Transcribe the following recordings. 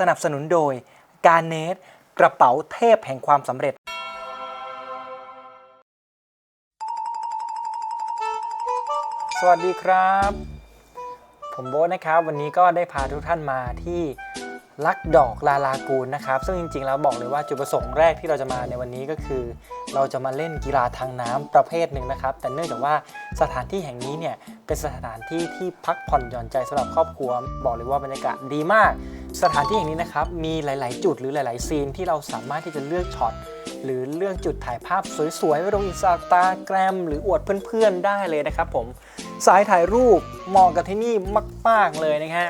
สนับสนุนโดยการเนสกระเป๋าเทพแห่งความสำเร็จ สวัสดีครับ ผมโบ๊ทนะครับ วันนี้ก็ได้พาทุกท่านมาที่ลักดอกลาลากูนนะครับ ซึ่งจริงๆ แล้วบอกเลยว่าจุดประสงค์แรกที่เราจะมาในวันนี้ก็คือ เราจะมาเล่นกีฬาทางน้ำประเภทหนึ่งนะครับ แต่เนื่องจากว่าสถานที่แห่งนี้เนี่ยเป็นสถานที่ที่พักผ่อนหย่อนใจสำหรับครอบครัว บอกเลยว่าบรรยากาศดีมาก สถานที่แห่างนี้นะครับ มีหลาย ๆ จุดหรือหลาย ๆ ซีนที่เราสามารถที่จะเลือกช็อตหรือเลือกจุดถ่ายภาพสวยๆไว้ลงอินสตาแกรมหรืออวดเพื่อนๆได้เลยนะครับผมสายถ่ายรูปเหมาะกับที่นี่มาก ๆ เลยนะฮะ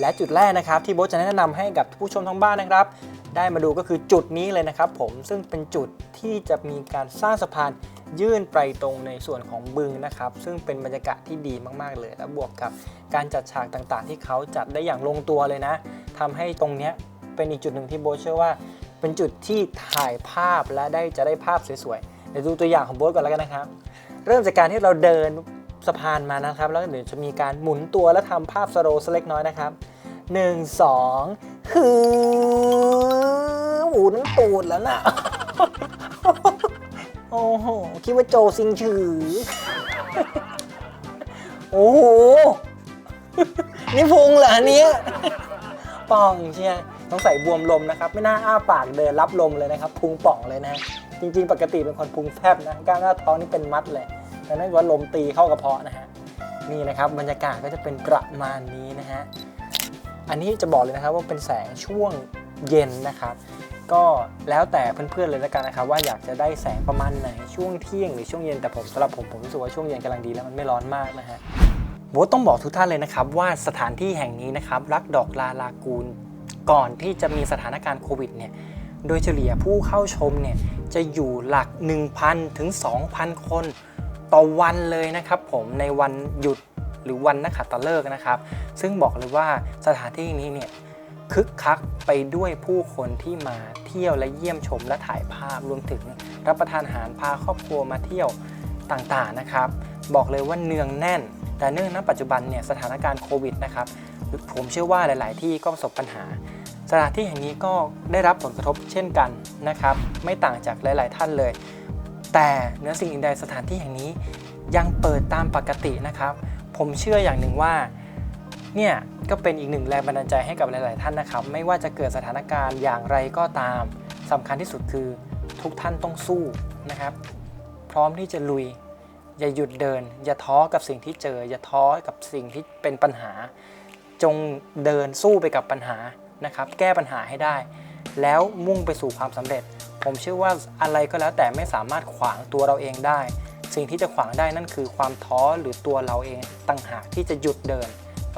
และจุดแรกนะครับที่โบ๊ทจะแนะนำให้กับผู้ชมทางบ้านนะครับ ได้มาดูก็คือจุดนี้เลยนะครับผมซึ่งเป็นจุดที่จะมีการสร้างสะพาน ยื่นไปตรงในส่วนของบึงนะครับ ซึ่งเป็นบรรยากาศที่ดีมากๆเลย และบวกกับการจัดฉากต่างๆ ที่เขาจัดได้อย่างลงตัวเลยนะทำให้ตรงเนี้ยเป็นอีกจุดหนึ่งที่โบเชื่อว่า เป็นจุดที่ถ่ายภาพและได้จะได้ภาพสวยๆเดี๋ยวดูตัวอย่างของโบก่อนแล้วกันนะครับ เริ่มจากการที่เราเดินสะพานมานะครับ แล้วเดี๋ยวจะมีการหมุนตัวและทำภาพสโลว์สักเล็กน้อยนะครับหนึ่งสองฮือหมุนตูดแล้วนะโอ้โห คิดว่าโจซิงฉือ โอ้โห นี่พุงเหรอเนี้ยป่องเชียต้องใส่บวมลมนะครับ ไม่น่าอ้าปากเดินรับลมเลยนะครับ พุงป่องเลยนะ จริง ๆ ปกติเป็นคนพุงแฟบนะกล้ามหน้าท้องนี่เป็นมัดเลยแต่นั่นว่าลมตีเข้ากระเพาะนะฮะ นี่นะครับบรรยากาศก็จะเป็นประมาณนี้นะฮะ อันนี้จะบอกเลยนะครับว่าเป็นแสงช่วงเย็นนะครับ ก็แล้วแต่เพื่อนๆเลยแล้วกันนะครับว่าอยากจะได้แสงประมาณไหนช่วงเที่ยงหรือช่วงเย็นแต่ผมสำหรับผมผมรู้สึกว่าช่วงเย็นกำลังดีแล้วมันไม่ร้อนมากนะฮะโบทต้องบอกทุกท่านเลยนะครับว่าสถานที่แห่งนี้นะครับรักดอกลาลากูล ก่อนที่จะมีสถานการณ์โควิดเนี่ยโดยเฉลี่ยผู้เข้าชมเนี่ยจะอยู่หลัก 1,000 ถึง 2,000 คนต่อวันเลยนะครับผมในวันหยุดหรือวันนักขัตฤกษ์นะครับ ซึ่งบอกเลยว่าสถานที่นี้เนี่ย คึกคักไปด้วยผู้คนที่มาเที่ยวและเยี่ยมชมและถ่ายภาพรวมถึงรับประทานอาหารพาครอบครัวมาเที่ยวต่างๆนะครับ บอกเลยว่าเนืองแน่น แต่เนื่องณปัจจุบันเนี่ยสถานการณ์โควิดนะครับผมเชื่อว่าหลาย ๆ ที่ก็ประสบปัญหา สถานที่แห่งนี้ก็ได้รับผลกระทบเช่นกันนะครับ ไม่ต่างจากหลาย ๆ ท่านเลย แต่เนื้อสิ่งอื่นใดสถานที่แห่งนี้ยังเปิดตามปกตินะครับ ผมเชื่ออย่างหนึ่งว่า เนี่ยก็เป็นอีกหนึ่งแรงบันดาลใจให้กับหลาย ๆ ท่านนะครับ ไม่ว่าจะเกิดสถานการณ์อย่างไรก็ตามสำคัญที่สุดคือทุกท่านต้องสู้นะครับ พร้อมที่จะลุย อย่าหยุดเดิน อย่าท้อกับสิ่งที่เจอ อย่าท้อกับสิ่งที่เป็นปัญหา จงเดินสู้ไปกับปัญหานะครับ แก้ปัญหาให้ได้ แล้วมุ่งไปสู่ความสำเร็จ ผมเชื่อว่าอะไรก็แล้วแต่ไม่สามารถขวางตัวเราเองได้ สิ่งที่จะขวางได้นั่นคือความท้อหรือตัวเราเองต่างหากที่จะหยุดเดิน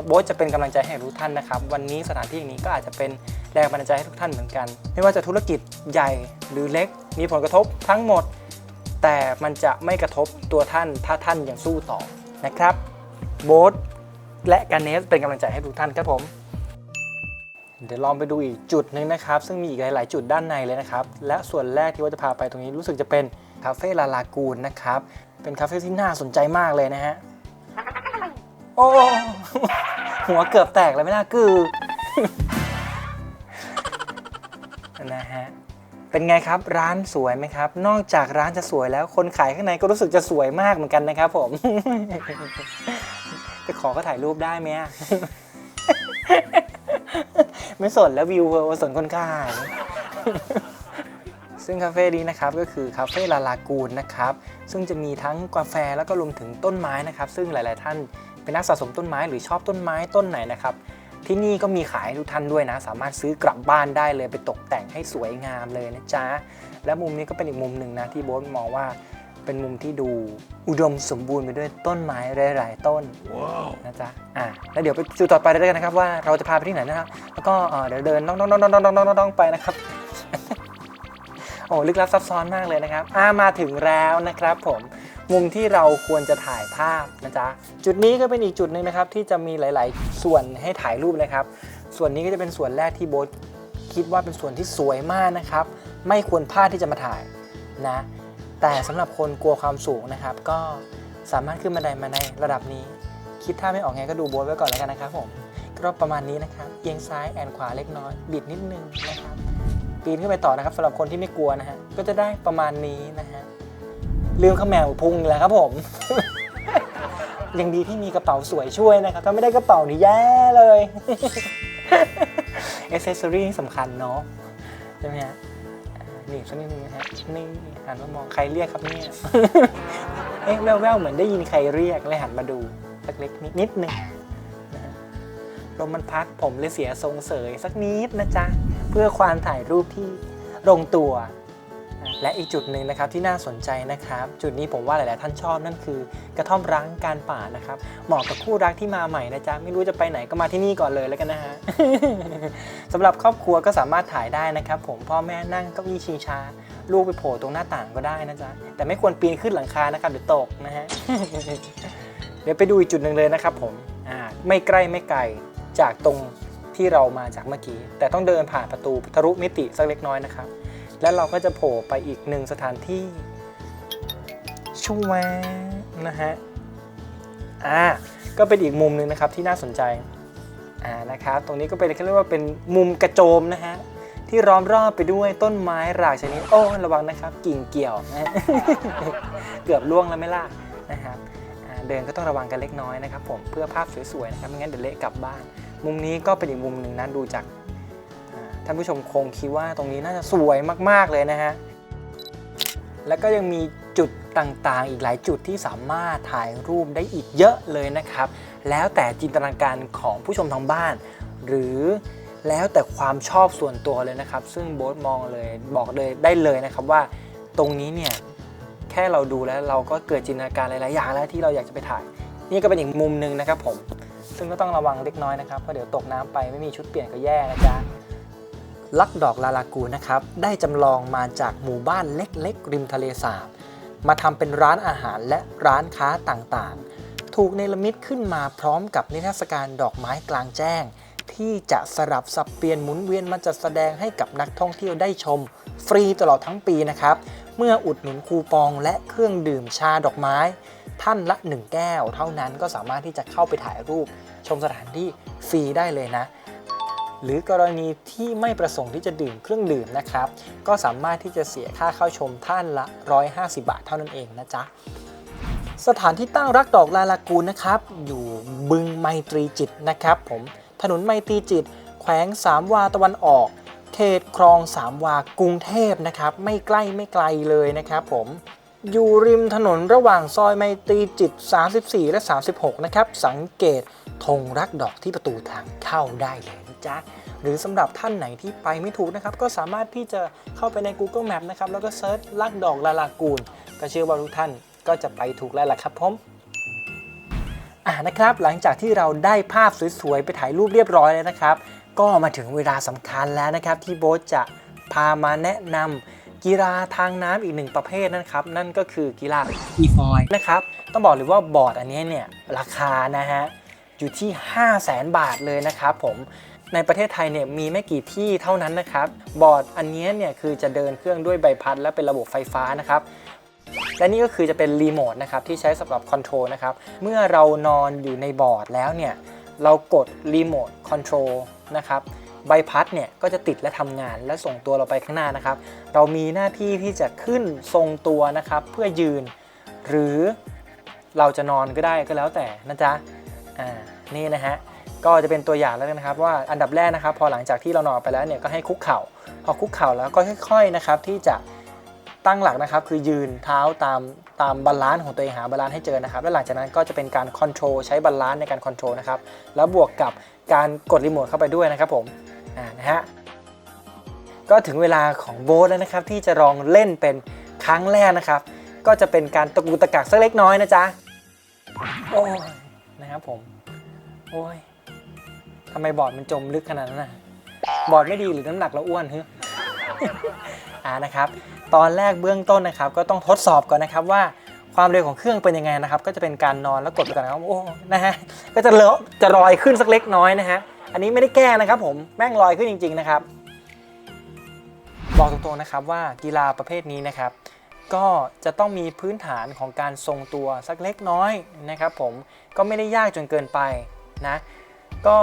โบ๊ทจะเป็นกำลังใจให้ทุกท่านนะครับ วันนี้สถานที่อย่างนี้ก็อาจจะเป็นแรงบันดาลใจให้ทุกท่านเหมือนกัน ไม่ว่าจะธุรกิจใหญ่หรือเล็ก มีผลกระทบทั้งหมด แต่มันจะไม่กระทบตัวท่านถ้าท่านยังสู้ต่อนะครับ โบ๊ทและการเนสเป็นกำลังใจให้ทุกท่านครับผม เดี๋ยวลองไปดูอีกจุดหนึ่งนะครับ ซึ่งมีอีกหลาย ๆ จุดด้านในเลยนะครับ และส่วนแรกที่ว่าจะพาไปตรงนี้รู้สึกจะเป็นคาเฟ่ลาลากูนนะครับ เป็นคาเฟ่ที่น่าสนใจมากเลยนะฮะ โอ้ หัวเกือบแตกแล้วไม่น่ากือนะฮะ เป็นไงครับร้านสวยไหมครับ นอกจากร้านจะสวยแล้ว คนขายข้างในก็รู้สึกจะสวยมากเหมือนกันนะครับผม จะขอก็ถ่ายรูปได้ไหมไม่สนแล้ววิวเวอร์สนคนขายซึ่งคาเฟ่นี้นะครับก็คือคาเฟ่ลาลากูนนะครับซึ่งจะมีทั้งกาแฟแล้วก็รวมถึงต้นไม้นะครับ ซึ่งหลาย ๆ ท่าน เป็นนักสะสมต้นไม้หรือชอบต้นไม้ต้นไหนนะครับ ที่นี่ก็มีขายให้ทุกท่านด้วยนะ สามารถซื้อกลับบ้านได้เลยไปตกแต่งให้สวยงามเลยนะจ๊ะ และมุมนี้ก็เป็นอีกมุมหนึ่งนะที่โบ๊ทมองว่าเป็นมุมที่ดูอุดมสมบูรณ์ไปด้วยต้นไม้หลาย ๆ ต้นนะจ๊ะอะแล้วเดี๋ยวไปจุดต่อไปเลยกันนะครับว่าเราจะพาไปที่ไหนนะครับ แล้วก็เอ่อเดี๋ยวเดินน้องน้องน้องน้องน้องน้องน้องไปนะครับ โอ้ลึกลับซับซ้อนมากเลยนะครับอ่ามาถึงแล้วนะครับผมมุมที่เราควรจะถ่ายภาพนะจ๊ะจุดนี้ก็เป็นอีกจุดหนึ่งนะครับที่จะมีหลาย ๆ ส่วนให้ถ่ายรูปนะครับ ส่วนนี้ก็จะเป็นส่วนแรกที่โบ๊ทคิดว่าเป็นส่วนที่สวยมากนะครับ ไม่ควรพลาดที่จะมาถ่ายนะ แต่สำหรับคนกลัวความสูงนะครับ ก็สามารถขึ้นบันไดมาในระดับนี้ คิดถ้าไม่ออกไงก็ดูโบ๊ทไว้ก่อนแล้วกันนะครับผมก็ประมาณนี้นะครับเอียงซ้ายแอนขวาเล็กน้อยบิดนิดนึงนะครับ ปีนขึ้นไปต่อนะครับสำหรับคนที่ไม่กลัวนะฮะก็จะได้ประมาณนี้นะฮะลืมขมแมวพุงแล้วครับผม ยังดีที่มีกระเป๋าสวยช่วยนะครับถ้าไม่ได้กระเป๋านี่แย่เลยเอเซสซอรี่สำคัญเนาะใช่ไหมฮะนี่สักนิดนึงนะฮะนี่หันมามองใครเรียกครับเนี่ยเอ๊ะแววๆเหมือนได้ยินใครเรียกเลยหันมาดูสักเล็กนิดนิดหนึ่งลมมันพัดผมเลยเสียทรงเสยสักนิดนะจ๊ะ เพื่อความถ่ายรูปที่ลงตัว และอีกจุดหนึ่งนะครับที่น่าสนใจนะครับ จุดนี้ผมว่าหลาย ๆ ท่านชอบนั่นคือ กระท่อมร้างการป่านะครับเหมาะกับคู่รักที่มาใหม่นะจ๊ะไม่รู้จะไปไหนก็มาที่นี่ก่อนเลยแล้วกันนะฮะสำหรับครอบครัวก็สามารถถ่ายได้นะครับ ผมพ่อแม่นั่งเก้าอี้ชิงชาลูกไปโผล่ตรงหน้าต่างก็ได้นะจ๊ะแต่ไม่ควรปีนขึ้นหลังคานะครับเดี๋ยวตกนะฮะเดี๋ยวไปดูอีกจุดหนึ่งเลยนะครับผมอ่าไม่ใกล้ไม่ไกลจากตรง ที่เรามาจากเมื่อกี้ แต่ต้องเดินผ่านประตูทะลุมิติสักเล็กน้อยนะครับ แล้วเราก็จะโผล่ไปอีกหนึ่งสถานที่ชูแวนะฮะอ่าก็เป็นอีกมุมหนึ่งนะครับที่น่าสนใจอ่านะครับตรงนี้ก็เป็นเรียกว่าเป็นมุมกระโจมนะฮะที่ล้อมรอบไปด้วยต้นไม้หลากชนิดโอ้ระวังนะครับ กิ่งเกี่ยวนะเกือบล่วงแล้วไม่ล่ะนะครับเดินก็ต้องระวังกันเล็กน้อยนะครับผมเพื่อภาพสวยๆนะครับไม่งั้นเดี๋ยวเละกลับบ้าน มุมนี้ก็เป็นอีกมุมหนึ่งนะดูจากท่านผู้ชมคงคิดว่าตรงนี้น่าจะสวยมากๆเลยนะฮะแล้วก็ยังมีจุดต่างๆ อีกหลายจุดที่สามารถถ่ายรูปได้อีกเยอะเลยนะครับ แล้วแต่จินตนาการของผู้ชมทางบ้าน หรือแล้วแต่ความชอบส่วนตัวเลยนะครับ ซึ่งโบ๊ทมองเลยบอกเลยได้เลยนะครับว่าตรงนี้เนี่ยแค่เราดูแล้วเราก็เกิดจินตนาการหลายๆอย่างแล้วที่เราอยากจะไปถ่าย นี่ก็เป็นอีกมุมหนึ่งนะครับผม ซึ่งก็ต้องระวังเล็กน้อยนะครับเพราะเดี๋ยวตกน้ำไปไม่มีชุดเปลี่ยนก็แย่นะจ๊ะลักดอกลาลากูนะครับได้จำลองมาจากหมู่บ้านเล็กๆ ริมทะเลสาบ มาทำเป็นร้านอาหารและร้านค้าต่างๆ ถูกเนรมิตขึ้นมาพร้อมกับนิทรรศการดอกไม้กลางแจ้ง ที่จะสลับสับเปลี่ยนหมุนเวียนมาจัดแสดงให้กับนักท่องเที่ยวได้ชม ฟรีตลอดทั้งปีนะครับเมื่ออุดหนุนคูปองและเครื่องดื่มชาดอกไม้ ท่านละ 1 แก้ว เท่านั้นก็สามารถที่จะเข้าไปถ่ายรูป ชมสถานที่ฟรีได้เลยนะ หรือกรณีที่ไม่ประสงค์ที่จะดื่มเครื่องดื่มนะครับ ก็สามารถที่จะเสียค่าเข้าชมท่านละ 150 บาทเท่านั้นเองนะจ๊ะสถานที่ตั้งรักดอกลาลากูนนะครับ อยู่บึงไมตรีจิตนะครับ ผมถนนไมตรีจิต แขวงสามวาตะวันออกเขตคลองสามวากรุงเทพนะครับ ไม่ใกล้ไม่ไกลเลยนะครับผม อยู่ริมถนนระหว่างซอยไมตรีจิต 34 และ 36 นะครับ สังเกตธงรักดอกที่ประตูทางเข้าได้เลยนะจ๊ะ หรือสำหรับท่านไหนที่ไปไม่ถูกนะครับ ก็สามารถที่จะเข้าไปใน Google Map นะครับ แล้วก็เซิร์ชลักดอกลาลากูนก็เชื่อว่าทุกท่านก็จะไปถูกแล้วล่ะครับผมอ่านะครับ หลังจากที่เราได้ภาพสวยๆ ไปถ่ายรูปเรียบร้อยแล้วนะครับ ก็มาถึงเวลาสำคัญแล้วนะครับ ที่โบ๊ทจะพามาแนะนำ กีฬาทางน้ำอีกหนึ่งประเภทนะครับ นั่นก็คือกีฬา e f o i นะครับ ต้องบอกเลยว่าบอร์ดอันนี้เนี่ยราคานะฮะอยู่ที่ 5 0 0แสนบาทเลยนะครับผมในประเทศไทยเนี่ยมีไม่กี่ที่เท่านั้นนะครับ บอร์ดอันนี้เนี่ยคือจะเดินเครื่องด้วยใบพัดและเป็นระบบไฟฟ้านะครับและนี่ก็คือจะเป็นรีโมทนะครับที่ใช้สำหรับคอนโทรลนะครับเมื่อเรานอนอยู่ในบอร์ดแล้วเนี่ยเรากดรีโมทคอนโทรลนะครับ ใบพัดเนี่ยก็จะติดและทำงานและส่งตัวเราไปข้างหน้านะครับ เรามีหน้าที่ที่จะขึ้นทรงตัวนะครับ เพื่อยืน หรือเราจะนอนก็ได้ก็แล้วแต่นะจ๊ะอ่านี่นะฮะก็จะเป็นตัวอย่างแล้วนะครับ ว่าอันดับแรกนะครับ พอหลังจากที่เรานอนไปแล้วเนี่ยก็ให้คุกเข่า พอคุกเข่าแล้วก็ค่อย ๆนะครับ ที่จะตั้งหลักนะครับ คือยืนเท้าตามตามบาลานซ์ของตัวเองหาบาลานซ์ให้เจอนะครับ แล้วหลังจากนั้นก็จะเป็นการคอนโทรลใช้บาลานซ์ในการคอนโทรลนะครับ แล้วบวกกับการกดรีโมทเข้าไปด้วยนะครับผม นะฮะก็ถึงเวลาของโบ๊ทแล้วนะครับ ที่จะลองเล่นเป็นครั้งแรกนะครับ ก็จะเป็นการตะกุตะกักสักเล็กน้อยนะจ๊ะโอ้ยนะครับผม โอ้ยทำไมบอร์ดมันจมลึกขนาดนั้นน่ะบอร์ดไม่ดีหรือน้ำหนักเราอ้วนฮึอ่านะครับ ตอนแรกเบื้องต้นนะครับ ก็ต้องทดสอบก่อนนะครับว่าความเร็วของเครื่องเป็นยังไงนะครับ ก็จะเป็นการนอนแล้วกดไปก่อนนะครับโอ้นะฮะก็จะเลอะจะลอยขึ้นสักเล็กน้อยนะฮะ อันนี้ไม่ได้แก้นะครับผมแม่งลอยขึ้นจริง ๆ นะครับ บอกตรงๆนะครับว่ากีฬาประเภทนี้นะครับ ก็จะต้องมีพื้นฐานของการทรงตัวสักเล็กน้อยนะครับ ผมก็ไม่ได้ยากจนเกินไปนะ ก็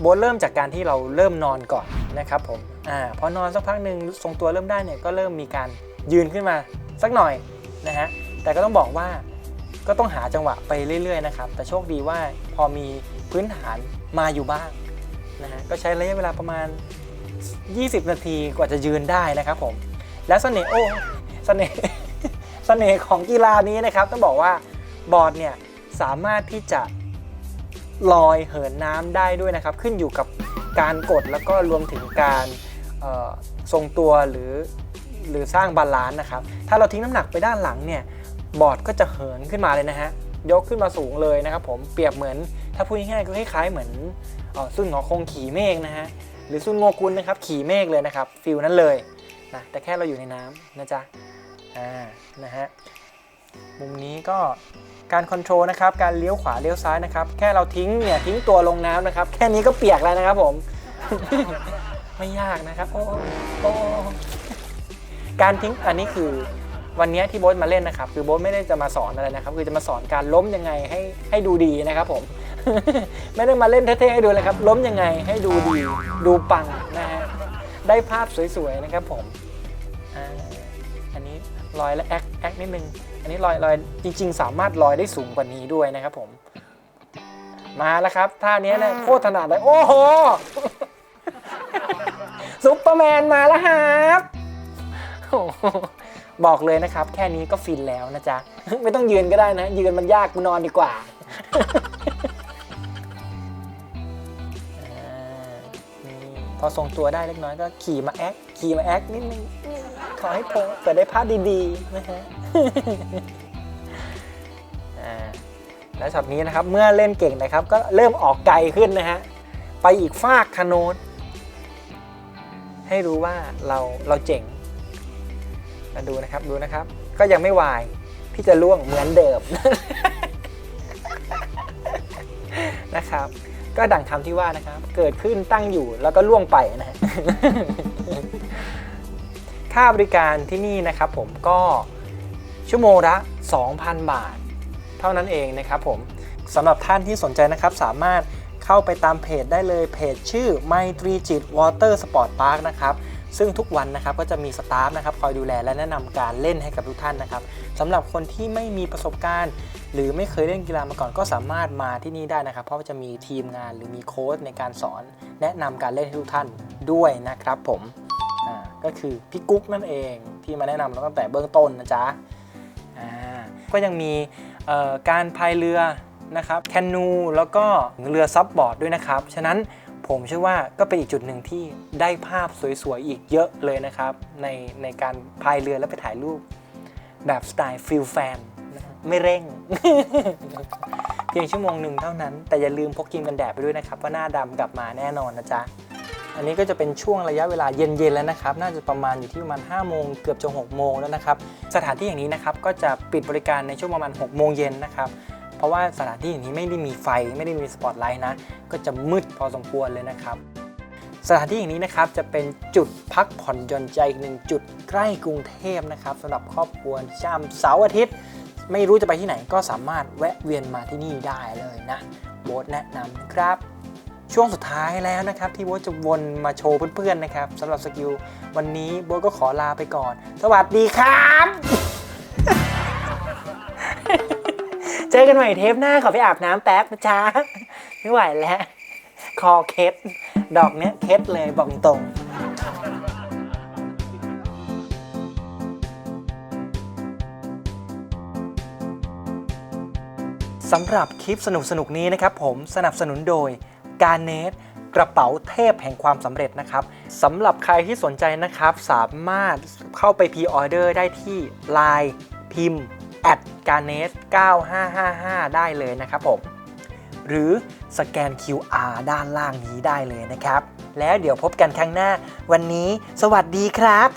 โบทเริ่มจากการที่เราเริ่มนอนก่อนนะครับผมอ่าพอนอนสักพักหนึ่งทรงตัวเริ่มได้เนี่ยก็เริ่มมีการยืนขึ้นมาสักหน่อยนะฮะแต่ก็ต้องบอกว่า ก็ต้องหาจังหวะไปเรื่อยๆนะครับ แต่โชคดีว่าพอมีพื้นฐานมาอยู่บ้างนะฮะก็ใช้ระยะเวลาประมาณ 20 นาทีกว่าจะยืนได้นะครับผม และเสน่ห์โอ้เสน่ห์เสน่ห์ของกีฬานี้นะครับ ต้องบอกว่าบอร์ดเนี่ยสามารถที่จะลอยเหินน้ำได้ด้วยนะครับ ขึ้นอยู่กับการกดแล้วก็รวมถึงการทรงตัวหรือหรือสร้างบาลานซ์นะครับ ถ้าเราทิ้งน้ำหนักไปด้านหลังเนี่ย บอร์ดก็จะเหินขึ้นมาเลยนะฮะ ยกขึ้นมาสูงเลยนะครับผม เปรียบเหมือน ถ้าพูดง่ายๆก็คล้ายๆเหมือนเอ่อซุนหงอคงขี่เมฆนะฮะ หรือซุนโงกุลนะครับขี่เมฆเลยนะครับฟิลนั้นเลยนะ แต่แค่เราอยู่ในน้ำนะจ๊ะ อ่า นะฮะ มุมนี้ก็การคอนโทรลนะครับ การเลี้ยวขวาเลี้ยวซ้ายนะครับ แค่เราทิ้งเนี่ยทิ้งตัวลงน้ำนะครับ แค่นี้ก็เปียกแล้วนะครับผม ไม่ยากนะครับ โอ้โอ้การทิ้งอันนี้คือ วันนี้ที่โบ๊ทมาเล่นนะครับคือโบ๊ทไม่ได้จะมาสอนอะไรนะครับคือจะมาสอนการล้มยังไงให้ให้ดูดีนะครับผม ไม่ได้มาเล่นเท่ๆให้ดูเลยครับ ล้มยังไงให้ดูดีดูปังนะฮะได้ภาพสวยๆนะครับผมอันนี้ลอยและแอคแอคนิดนึงอันนี้ลอยลอยจริง ๆ สามารถลอยได้สูงกว่านี้ด้วยนะครับผม มาแล้วครับท่านี้นี่ยโคตรถนัดเลยโอ้โหซุปเปอร์แมนมาแล้วครับโอ้ บอกเลยนะครับ แค่นี้ก็ฟินแล้วนะจ๊ะ ไม่ต้องยืนก็ได้นะ ยืนมันยากกูนอนดีกว่าพอทรงตัวได้เล็กน้อยก็ขี่มาแอคขี่มาแอคนิดนึงขอให้โพสเกิดได้ภาพดีๆนะฮะแล้วช็อตนี้นะครับเมื่อเล่นเก่งนะครับ ก็เริ่มออกไกลขึ้นนะฮะไปอีกฟากคโนดให้รู้ว่าเราเราเจ๋ง ดูนะครับดูนะครับ ก็ยังไม่วายที่จะล่วงเหมือนเดิมนะครับ ก็ดังคำที่ว่านะครับ เกิดขึ้นตั้งอยู่แล้วก็ล่วงไปนะฮะค่าบริการที่นี่นะครับผมก็ชั่วโมงละ 2,000 บาท เท่านั้นเองนะครับผมสำหรับท่านที่สนใจนะครับสามารถเข้าไปตามเพจได้เลยเพจชื่อไมตรีจิตวอเตอร์สปอร์ตพาร์คนะครับ ซึ่งทุกวันนะครับก็จะมีสตาฟนะครับคอยดูแลและแนะนำการเล่นให้กับทุกท่านนะครับสำหรับคนที่ไม่มีประสบการณ์ หรือไม่เคยเล่นกีฬามาก่อนก็สามารถมาที่นี่ได้นะครับ เพราะว่าจะมีทีมงานหรือมีโค้ชในการสอน แนะนำการเล่นให้ทุกท่านด้วยนะครับ ผมก็คือพี่กุ๊กนั่นเองที่มาแนะนำเราตั้งแต่เบื้องต้นนะจ๊ะก็ยังมีการพายเรือนะครับแคนูแล้วก็เรือซับบอร์ดด้วยนะครับ ฉะนั้น ผมเชื่อว่าก็เป็นอีกจุดหนึ่งที่ได้ภาพสวยๆอีกเยอะเลยนะครับ ในในการพายเรือแล้วไปถ่ายรูป แบบสไตล์ฟิลแฟนไม่เร่ง เพียงชั่วโมงหนึ่งเท่านั้น แต่อย่าลืมพกครีมกันแดดไปด้วยนะครับว่าหน้าดำกลับมาแน่นอนนะจ๊ะอันนี้ก็จะเป็นช่วงระยะเวลาเย็นๆแล้วนะครับ น่าจะประมาณอยู่ที่ประมาณ 5 โมงเกือบจะ6โมงแล้วนะครับ สถานที่อย่างนี้นะครับก็จะปิดบริการในช่วงประมาณ 6 โมงเย็นนะครับ เพราะว่าสถานที่อย่างนี้ไม่ได้มีไฟไม่ได้มีสปอตไลท์นะ ก็จะมืดพอสมควรเลยนะครับ สถานที่อย่างนี้นะครับจะเป็นจุดพักผ่อนหย่อนใจอีกหนึ่งจุดใกล้กรุงเทพนะครับสำหรับครอบครัวชามเสาร์อาทิตย์ ไม่รู้จะไปที่ไหนก็สามารถแวะเวียนมาที่นี่ได้เลยนะโบ๊ทแนะนำครับช่วงสุดท้ายแล้วนะครับที่โบ๊ทจะวนมาโชว์เพื่อนๆนะครับสำหรับสกิลวันนี้โบ๊ทก็ขอลาไปก่อน สวัสดีครับ เจอกันใหม่เทปหน้าขอไปอาบน้ำแป๊บนะจ๊ะไม่ไหวแล้ว คอเคสดอกเนี้ยเคสเลยบอกตรงสำหรับคลิปสนุกๆนี้นะครับผมสนับสนุนโดยการเนตกระเป๋าเทพแห่งความสำเร็จนะครับสำหรับใครที่สนใจนะครับ สามารถเข้าไปพ r ออเดอร์ได้ที่ Line พิมพ์ at g a r n e t 9555 ได้เลยนะครับผม หรือสแกน QR ด้านล่างนี้ได้เลยนะครับ แล้วเดี๋ยวพบกันครั้งหน้า วันนี้สวัสดีครับ